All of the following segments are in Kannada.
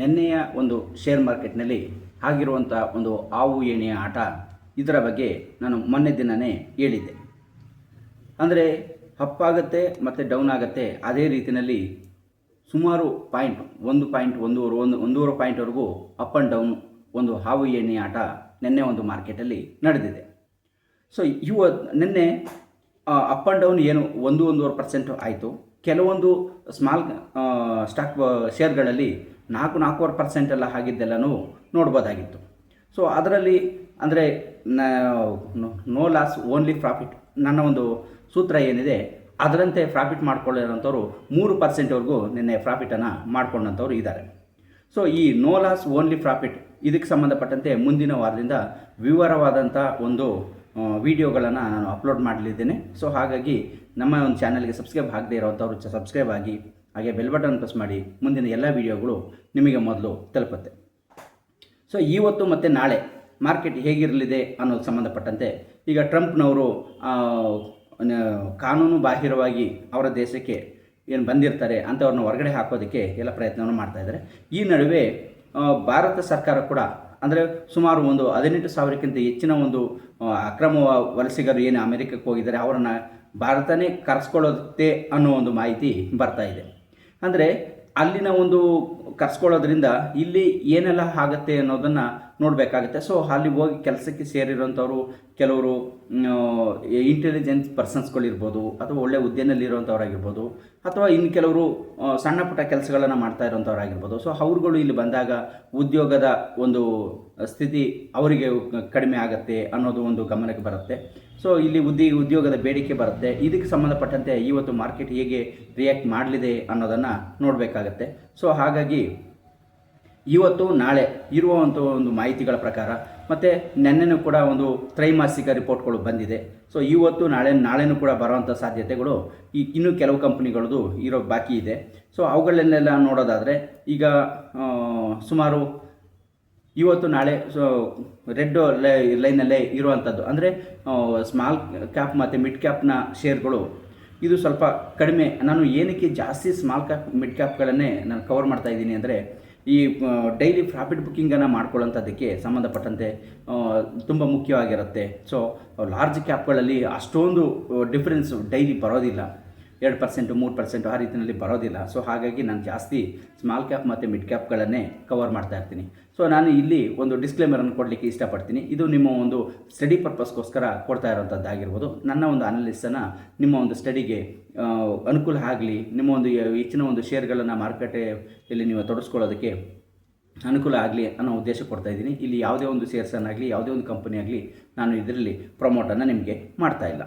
ನಿನ್ನೆಯ ಒಂದು ಶೇರ್ ಮಾರ್ಕೆಟ್ನಲ್ಲಿ ಆಗಿರುವಂಥ ಒಂದು ಆವು ಏಣಿಯ ಆಟ ಇದರ ಬಗ್ಗೆ ನಾನು ಮೊನ್ನೆ ದಿನವೇ ಹೇಳಿದ್ದೆ. ಅಂದರೆ ಅಪ್ ಆಗುತ್ತೆ ಮತ್ತು ಡೌನ್ ಆಗುತ್ತೆ ಅದೇ ರೀತಿಯಲ್ಲಿ ಸುಮಾರು ಪಾಯಿಂಟ್ ಒಂದು ಪಾಯಿಂಟ್ ಒಂದೂವರೆ, ಒಂದು ಒಂದೂವರೆ ಪಾಯಿಂಟ್ವರೆಗೂ ಅಪ್ ಆ್ಯಂಡ್ ಡೌನ್ ಒಂದು ಹಾವು ಏಣಿ ಆಟ ನಿನ್ನೆ ಒಂದು ಮಾರ್ಕೆಟಲ್ಲಿ ನಡೆದಿದೆ. ಸೊ ಇವ ನಿನ್ನೆ ಅಪ್ ಆ್ಯಂಡ್ ಡೌನ್ ಏನು ಒಂದು ಒಂದೂವರೆ ಪರ್ಸೆಂಟ್ ಆಯಿತು. ಕೆಲವೊಂದು ಸ್ಮಾಲ್ ಸ್ಟಾಕ್ ಶೇರ್ಗಳಲ್ಲಿ ನಾಲ್ಕು, ನಾಲ್ಕೂವರೆ ಪರ್ಸೆಂಟ್ ಎಲ್ಲ ಆಗಿದ್ದೆಲ್ಲನೂ ನೋಡ್ಬೋದಾಗಿತ್ತು. ಸೊ ಅದರಲ್ಲಿ ಅಂದರೆ, ನೋ ಲಾಸ್ ಓನ್ಲಿ ಪ್ರಾಫಿಟ್ ನನ್ನ ಒಂದು ಸೂತ್ರ ಏನಿದೆ, ಅದರಂತೆ ಪ್ರಾಫಿಟ್ ಮಾಡ್ಕೊಳ್ಳೋರಂಥವ್ರು ಮೂರು ಪರ್ಸೆಂಟ್ವರೆಗೂ ನಿನ್ನೆ ಪ್ರಾಫಿಟನ್ನು ಮಾಡ್ಕೊಂಡಂಥವ್ರು ಇದ್ದಾರೆ. ಸೊ ಈ ನೋ ಲಾಸ್ ಓನ್ಲಿ ಪ್ರಾಫಿಟ್ ಇದಕ್ಕೆ ಸಂಬಂಧಪಟ್ಟಂತೆ ಮುಂದಿನ ವಾರದಿಂದ ವಿವರವಾದಂಥ ಒಂದು ವಿಡಿಯೋಗಳನ್ನು ನಾನು ಅಪ್ಲೋಡ್ ಮಾಡಲಿದ್ದೇನೆ. ಸೊ ಹಾಗಾಗಿ ನಮ್ಮ ಒಂದು ಚಾನಲ್ಗೆ ಸಬ್ಸ್ಕ್ರೈಬ್ ಆಗದೇ ಇರೋವಂಥವ್ರು ಸಬ್ಸ್ಕ್ರೈಬ್ ಆಗಿ ಹಾಗೆ ಬೆಲ್ ಬಟನ್ ಪ್ರೆಸ್ ಮಾಡಿ ಮುಂದಿನ ಎಲ್ಲ ವಿಡಿಯೋಗಳು ನಿಮಗೆ ಮೊದಲು ತಲುಪುತ್ತೆ. ಸೊ ಇವತ್ತು ಮತ್ತು ನಾಳೆ ಮಾರ್ಕೆಟ್ ಹೇಗಿರಲಿದೆ ಅನ್ನೋದು ಸಂಬಂಧಪಟ್ಟಂತೆ ಈಗ ಟ್ರಂಪ್ನವರು ಕಾನೂನು ಬಾಹಿರವಾಗಿ ಅವರ ದೇಶಕ್ಕೆ ಏನು ಬಂದಿರ್ತಾರೆ ಅಂಥವ್ರನ್ನ ಹೊರಗಡೆ ಹಾಕೋದಕ್ಕೆ ಎಲ್ಲ ಪ್ರಯತ್ನವನ್ನು ಮಾಡ್ತಾ ಇದ್ದಾರೆ. ಈ ನಡುವೆ ಭಾರತ ಸರ್ಕಾರ ಕೂಡ ಅಂದರೆ ಸುಮಾರು ಒಂದು ಹದಿನೆಂಟು ಸಾವಿರಕ್ಕಿಂತ ಹೆಚ್ಚಿನ ಒಂದು ಅಕ್ರಮ ವಲಸಿಗರು ಏನು ಅಮೆರಿಕಕ್ಕೆ ಹೋಗಿದ್ದಾರೆ, ಅವರನ್ನು ಭಾರತನೇ ಕರೆಸ್ಕೊಳ್ಳುತ್ತೆ ಅನ್ನೋ ಒಂದು ಮಾಹಿತಿ ಬರ್ತಾ ಇದೆ. ಅಂದರೆ ಅಲ್ಲಿನ ಒಂದು ಕರ್ಸ್ಕೊಳ್ಳೋದ್ರಿಂದ ಇಲ್ಲಿ ಏನೆಲ್ಲ ಆಗುತ್ತೆ ಅನ್ನೋದನ್ನು ನೋಡಬೇಕಾಗುತ್ತೆ. ಸೊ ಅಲ್ಲಿ ಹೋಗಿ ಕೆಲಸಕ್ಕೆ ಸೇರಿರೋಂಥವ್ರು ಕೆಲವರು ಇಂಟೆಲಿಜೆನ್ಸ್ ಪರ್ಸನ್ಸ್ಗಳಿರ್ಬೋದು ಅಥವಾ ಒಳ್ಳೆ ಹುದ್ದೆನಲ್ಲಿರುವಂಥವ್ರಾಗಿರ್ಬೋದು ಅಥವಾ ಇನ್ನು ಕೆಲವರು ಸಣ್ಣ ಪುಟ್ಟ ಕೆಲಸಗಳನ್ನು ಮಾಡ್ತಾ ಇರೋಂಥವ್ರಾಗಿರ್ಬೋದು ಸೊ ಅವ್ರುಗಳು ಇಲ್ಲಿ ಬಂದಾಗ ಉದ್ಯೋಗದ ಒಂದು ಸ್ಥಿತಿ ಅವರಿಗೆ ಕಡಿಮೆ ಆಗುತ್ತೆ ಅನ್ನೋದು ಒಂದು ಗಮನಕ್ಕೆ ಬರುತ್ತೆ. ಸೊ ಇಲ್ಲಿ ಉದ್ದಿ, ಉದ್ಯೋಗದ ಬೇಡಿಕೆ ಬರುತ್ತೆ. ಇದಕ್ಕೆ ಸಂಬಂಧಪಟ್ಟಂತೆ ಇವತ್ತು ಮಾರ್ಕೆಟ್ ಹೇಗೆ ರಿಯಾಕ್ಟ್ ಮಾಡಲಿದೆ ಅನ್ನೋದನ್ನು ನೋಡಬೇಕಾಗತ್ತೆ. ಸೊ ಹಾಗಾಗಿ ಇವತ್ತು, ನಾಳೆ ಇರುವಂಥ ಒಂದು ಮಾಹಿತಿಗಳ ಪ್ರಕಾರ ಮತ್ತು ನೆನ್ನೆನೂ ಕೂಡ ಒಂದು ತ್ರೈಮಾಸಿಕ ರಿಪೋರ್ಟ್ಗಳು ಬಂದಿದೆ. ಸೊ ಇವತ್ತು ನಾಳೆ, ನಾಳೆನೂ ಕೂಡ ಬರೋವಂಥ ಸಾಧ್ಯತೆಗಳು ಈ ಇನ್ನೂ ಕೆಲವು ಕಂಪ್ನಿಗಳದ್ದು ಇರೋ ಬಾಕಿ ಇದೆ. ಸೊ ಅವುಗಳನ್ನೆಲ್ಲ ನೋಡೋದಾದರೆ ಈಗ ಸುಮಾರು ಇವತ್ತು ನಾಳೆ, ಸೊ, ರೆಡ್ ಲೈನಲ್ಲೇ ಇರುವಂಥದ್ದು. ಅಂದರೆ ಸ್ಮಾಲ್ ಕ್ಯಾಪ್ ಮತ್ತು ಮಿಡ್ ಕ್ಯಾಪ್ನ ಶೇರ್ಗಳು ಇದು ಸ್ವಲ್ಪ ಕಡಿಮೆ. ನಾನು ಏನಕ್ಕೆ ಜಾಸ್ತಿ ಸ್ಮಾಲ್ ಕ್ಯಾಪ್, ಮಿಡ್ ಕ್ಯಾಪ್ಗಳನ್ನೇ ನಾನು ಕವರ್ ಮಾಡ್ತಾ ಇದ್ದೀನಿ ಅಂದರೆ ಈ ಡೈಲಿ ಪ್ರಾಫಿಟ್ ಬುಕ್ಕಿಂಗನ್ನು ಮಾಡ್ಕೊಳ್ಳೋಂಥದ್ದಕ್ಕೆ ಸಂಬಂಧಪಟ್ಟಂತೆ ತುಂಬ ಮುಖ್ಯವಾಗಿರುತ್ತೆ. ಸೊ ಲಾರ್ಜ್ ಕ್ಯಾಪ್ಗಳಲ್ಲಿ ಅಷ್ಟೊಂದು ಡಿಫ್ರೆನ್ಸ್ ಡೈಲಿ ಬರೋದಿಲ್ಲ. ಎರಡು ಪರ್ಸೆಂಟು ಮೂರು ಪರ್ಸೆಂಟು ಆ ರೀತಿಯಲ್ಲಿ ಬರೋದಿಲ್ಲ. ಸೊ ಹಾಗಾಗಿ ನಾನು ಜಾಸ್ತಿ ಸ್ಮಾಲ್ ಕ್ಯಾಪ್ ಮತ್ತು ಮಿಡ್ ಕ್ಯಾಪ್ಗಳನ್ನೇ ಕವರ್ ಮಾಡ್ತಾ ಇರ್ತೀನಿ. ಸೊ ನಾನು ಇಲ್ಲಿ ಒಂದು ಡಿಸ್ಕ್ಲೇಮರನ್ನು ಕೊಡಲಿಕ್ಕೆ ಇಷ್ಟಪಡ್ತೀನಿ. ಇದು ನಿಮ್ಮ ಒಂದು ಸ್ಟಡಿ ಪರ್ಪಸ್ಗೋಸ್ಕರ ಕೊಡ್ತಾ ಇರೋಂಥದ್ದಾಗಿರ್ಬೋದು ನನ್ನ ಒಂದು ಅನಾಲಿಸನ್ನು ನಿಮ್ಮ ಒಂದು ಸ್ಟಡಿಗೆ ಅನುಕೂಲ ಆಗಲಿ, ನಿಮ್ಮ ಒಂದು ಹೆಚ್ಚಿನ ಒಂದು ಶೇರ್ಗಳನ್ನು ಮಾರುಕಟ್ಟೆಯಲ್ಲಿ ನೀವು ತೊಡಗಿಸ್ಕೊಳ್ಳೋದಕ್ಕೆ ಅನುಕೂಲ ಆಗಲಿ ಅನ್ನೋ ಉದ್ದೇಶ ಕೊಡ್ತಾ ಇದ್ದೀನಿ. ಇಲ್ಲಿ ಯಾವುದೇ ಒಂದು ಶೇರ್ಸನ್ನಾಗಲಿ ಯಾವುದೇ ಒಂದು ಕಂಪನಿ ನಾನು ಇದರಲ್ಲಿ ಪ್ರಮೋಟನ್ನು ನಿಮಗೆ ಮಾಡ್ತಾ ಇಲ್ಲ.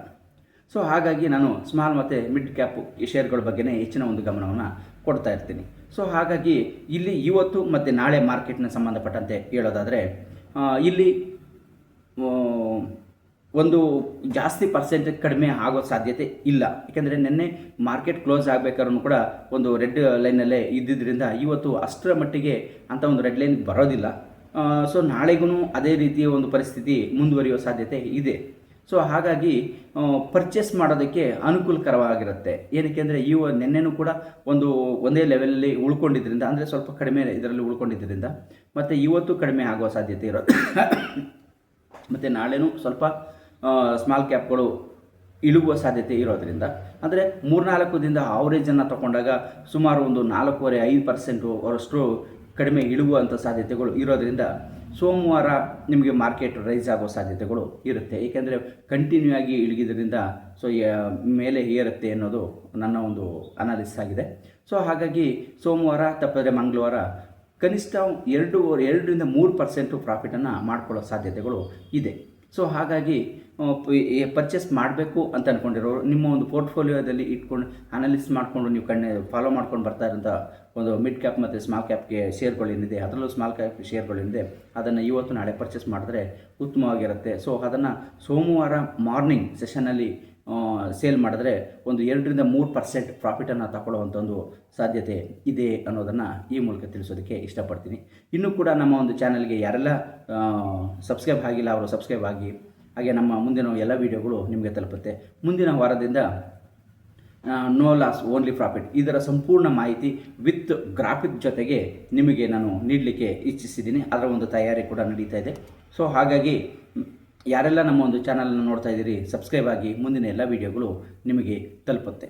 ಸೊ ಹಾಗಾಗಿ ನಾನು ಸ್ಮಾಲ್ ಮತ್ತು ಮಿಡ್ ಕ್ಯಾಪ್ ಈ ಶೇರ್ಗಳ ಬಗ್ಗೆನೇ ಹೆಚ್ಚಿನ ಒಂದು ಗಮನವನ್ನು ಕೊಡ್ತಾ ಇರ್ತೀನಿ. ಸೊ ಹಾಗಾಗಿ ಇಲ್ಲಿ ಇವತ್ತು ಮತ್ತು ನಾಳೆ ಮಾರ್ಕೆಟ್ನ ಸಂಬಂಧಪಟ್ಟಂತೆ ಹೇಳೋದಾದರೆ ಇಲ್ಲಿ ಒಂದು ಜಾಸ್ತಿ ಪರ್ಸೆಂಟ್ ಕಡಿಮೆ ಆಗೋ ಸಾಧ್ಯತೆ ಇಲ್ಲ. ಯಾಕೆಂದರೆ ನಿನ್ನೆ ಮಾರ್ಕೆಟ್ ಕ್ಲೋಸ್ ಆಗಬೇಕಾದ್ರೂ ಕೂಡ ಒಂದು ರೆಡ್ ಲೈನಲ್ಲೇ ಇದ್ದಿದ್ದರಿಂದ ಇವತ್ತು ಅಷ್ಟರ ಮಟ್ಟಿಗೆ ಅಂತ ಒಂದು ರೆಡ್ ಲೈನ್ ಬರೋದಿಲ್ಲ. ಸೊ ನಾಳೆಗೂ ಅದೇ ರೀತಿಯ ಒಂದು ಪರಿಸ್ಥಿತಿ ಮುಂದುವರಿಯೋ ಸಾಧ್ಯತೆ ಇದೆ. ಸೊ ಹಾಗಾಗಿ ಪರ್ಚೇಸ್ ಮಾಡೋದಕ್ಕೆ ಅನುಕೂಲಕರವಾಗಿರುತ್ತೆ. ಏನಕ್ಕೆ ಅಂದರೆ, ಇವ ನಿನ್ನೆನೂ ಕೂಡ ಒಂದು, ಒಂದೇ ಲೆವೆಲಲ್ಲಿ ಉಳ್ಕೊಂಡಿದ್ದರಿಂದ ಅಂದರೆ ಸ್ವಲ್ಪ ಕಡಿಮೆ ಇದರಲ್ಲಿ ಉಳ್ಕೊಂಡಿದ್ದರಿಂದ, ಮತ್ತು ಇವತ್ತು ಕಡಿಮೆ ಆಗುವ ಸಾಧ್ಯತೆ ಇರೋದು ಮತ್ತು ನಾಳೆನೂ ಸ್ವಲ್ಪ ಸ್ಮಾಲ್ ಕ್ಯಾಪ್ಗಳು ಇಳುಗುವ ಸಾಧ್ಯತೆ ಇರೋದ್ರಿಂದ, ಅಂದರೆ ಮೂರ್ನಾಲ್ಕು ದಿನದ ಆವ್ರೇಜನ್ನು ತಗೊಂಡಾಗ ಸುಮಾರು ಒಂದು ನಾಲ್ಕೂವರೆ ಐದು ಪರ್ಸೆಂಟು ಅವರಷ್ಟು ಕಡಿಮೆ ಇಳುವಂಥ ಸಾಧ್ಯತೆಗಳು ಇರೋದ್ರಿಂದ ಸೋಮವಾರ ನಿಮಗೆ ಮಾರ್ಕೆಟ್ ರೈಸ್ ಆಗೋ ಸಾಧ್ಯತೆಗಳು ಇರುತ್ತೆ. ಏಕೆಂದರೆ ಕಂಟಿನ್ಯೂ ಆಗಿ ಇಳಿಗಿದ್ರಿಂದ ಸೊ ಮೇಲೆ ಏರುತ್ತೆ ಅನ್ನೋದು ನನ್ನ ಒಂದು ಅನಾಲಿಸ್ ಆಗಿದೆ. ಸೊ ಹಾಗಾಗಿ ಸೋಮವಾರ ತಪ್ಪಿದ್ರೆ ಮಂಗಳವಾರ ಕನಿಷ್ಠ ಎರಡು, ಎರಡರಿಂದ ಮೂರು ಪರ್ಸೆಂಟು ಪ್ರಾಫಿಟನ್ನು ಮಾಡ್ಕೊಳ್ಳೋ ಸಾಧ್ಯತೆಗಳು ಇದೆ. ಸೊ ಹಾಗಾಗಿ ಪರ್ಚೇಸ್ ಮಾಡಬೇಕು ಅಂತ ಅಂದ್ಕೊಂಡಿರೋರು ನಿಮ್ಮ ಒಂದು ಪೋರ್ಟ್ಫೋಲಿಯೋದಲ್ಲಿ ಇಟ್ಕೊಂಡು ಅನಾಲಿಸ್ ಮಾಡಿಕೊಂಡು ನೀವು ಕಣ್ಣೆ ಫಾಲೋ ಮಾಡ್ಕೊಂಡು ಬರ್ತಾ ಇರೋಂಥ ಒಂದು ಮಿಡ್ ಕ್ಯಾಪ್ ಮತ್ತು ಸ್ಮಾಲ್ ಕ್ಯಾಪ್ಗೆ ಶೇರ್ಗಳೇನಿದೆ ಅದರಲ್ಲೂ ಸ್ಮಾಲ್ ಕ್ಯಾಪ್ ಶೇರ್ಗಳೇನಿದೆ ಅದನ್ನು ಇವತ್ತು ನಾಳೆ ಪರ್ಚೇಸ್ ಮಾಡಿದ್ರೆ ಉತ್ತಮವಾಗಿರುತ್ತೆ. ಸೊ ಅದನ್ನು ಸೋಮವಾರ ಮಾರ್ನಿಂಗ್ ಸೆಷನಲ್ಲಿ ಸೇಲ್ ಮಾಡಿದ್ರೆ ಒಂದು ಎರಡರಿಂದ ಮೂರು ಪರ್ಸೆಂಟ್ ಪ್ರಾಫಿಟನ್ನು ತಗೊಳ್ಳುವಂಥ ಒಂದು ಸಾಧ್ಯತೆ ಇದೆ ಅನ್ನೋದನ್ನು ಈ ಮೂಲಕ ತಿಳಿಸೋದಕ್ಕೆ ಇಷ್ಟಪಡ್ತೀನಿ. ಇನ್ನೂ ಕೂಡ ನಮ್ಮ ಒಂದು ಚಾನಲ್ಗೆ ಯಾರೆಲ್ಲ ಸಬ್ಸ್ಕ್ರೈಬ್ ಆಗಿಲ್ಲ, ಅವರು ಸಬ್ಸ್ಕ್ರೈಬ್ ಆಗಿ ಹಾಗೆ ನಮ್ಮ ಮುಂದಿನ ಎಲ್ಲ ವೀಡಿಯೋಗಳು ನಿಮಗೆ ತಲುಪುತ್ತೆ. ಮುಂದಿನ ವಾರದಿಂದ ನೋ ಲಾಸ್ ಓನ್ಲಿ ಪ್ರಾಫಿಟ್ ಇದರ ಸಂಪೂರ್ಣ ಮಾಹಿತಿ ವಿತ್ ಗ್ರಾಫಿಕ್ ಜೊತೆಗೆ ನಿಮಗೆ ನಾನು ನೀಡಲಿಕ್ಕೆ ಇಚ್ಛಿಸಿದ್ದೀನಿ. ಅದರ ಒಂದು ತಯಾರಿ ಕೂಡ ನಡೀತಾ ಇದೆ. ಸೊ ಹಾಗಾಗಿ, ಯಾರೆಲ್ಲ ನಮ್ಮ ಒಂದು ಚಾನಲನ್ನು ನೋಡ್ತಾ ಇದ್ದೀರಿ ಸಬ್ಸ್ಕ್ರೈಬ್ ಆಗಿ ಮುಂದಿನ ಎಲ್ಲ ವೀಡಿಯೋಗಳು ನಿಮಗೆ ತಲುಪುತ್ತೆ.